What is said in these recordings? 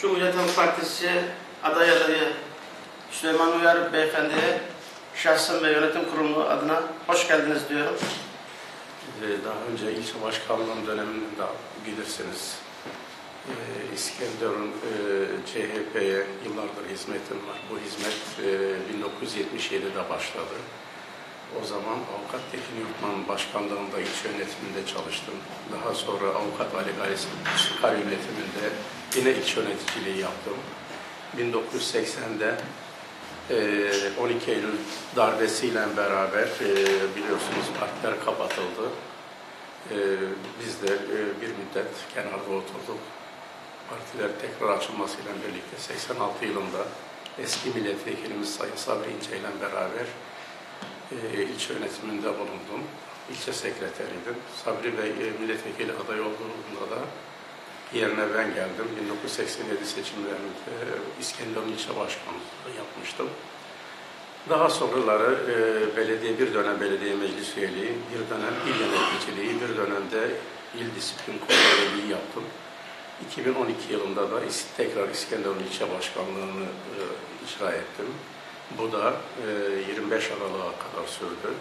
Cumhuriyet Halk Partisi aday adayı Süleyman Uyar Beyefendi'ye şahsım ve yönetim kurulu adına hoş geldiniz diyorum. Ee, Daha önce ilçe başkanlığım döneminde bilirsiniz. Ee, İskenderun e, CHP'ye yıllardır hizmetim var. Bu hizmet e, 1977'de başladı. O zaman Avukat Tekin Yurtman başkanlığında ilçe yönetiminde çalıştım. Daha sonra Avukat Ali Galis Sıkar yönetiminde yine ilçe yöneticiliği yaptım. 1980'de e, 12 Eylül darbesiyle beraber e, biliyorsunuz partiler kapatıldı. E, Biz de e, bir müddet kenarda oturduk. Partiler tekrar açılmasıyla birlikte 86 yılında eski milletvekilimiz Sayın Sabri İnce ile beraber e, ilçe yönetiminde bulundum. İlçe sekreteriydim. Sabri Bey e, milletvekili aday olduğunda da yerine ben geldim. 1987 seçimlerinde İskenderun ilçe başkanlığı yapmıştım. Daha sonraları e, belediye bir dönem belediye meclis üyeliği, bir dönem il yöneticiliği, bir dönemde il disiplin kurulu yaptım. 2012 yılında da tekrar İskenderun ilçe başkanlığını e, icra ettim. Bu da e, 25 Aralık'a kadar sürdü.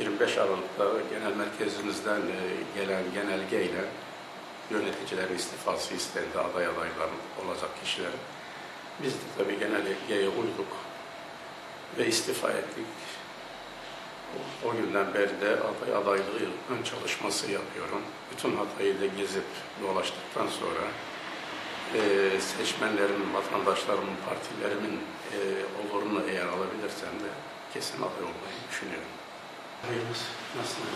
25 Aralık'ta genel merkezimizden e, gelen genelgeyle yöneticilerin istifası istendi aday adaylar olacak kişilerin. Biz de tabii genelgeye uyduk ve istifa ettik. O, o günden beri de aday adaylığı ön çalışması yapıyorum. Bütün Hatay'ı da gezip dolaştıktan sonra e, seçmenlerimin, vatandaşlarımın, partilerimin e, olurunu eğer alabilirsem de kesin aday olmayı düşünüyorum. Hayırlısı. Nasılsınız?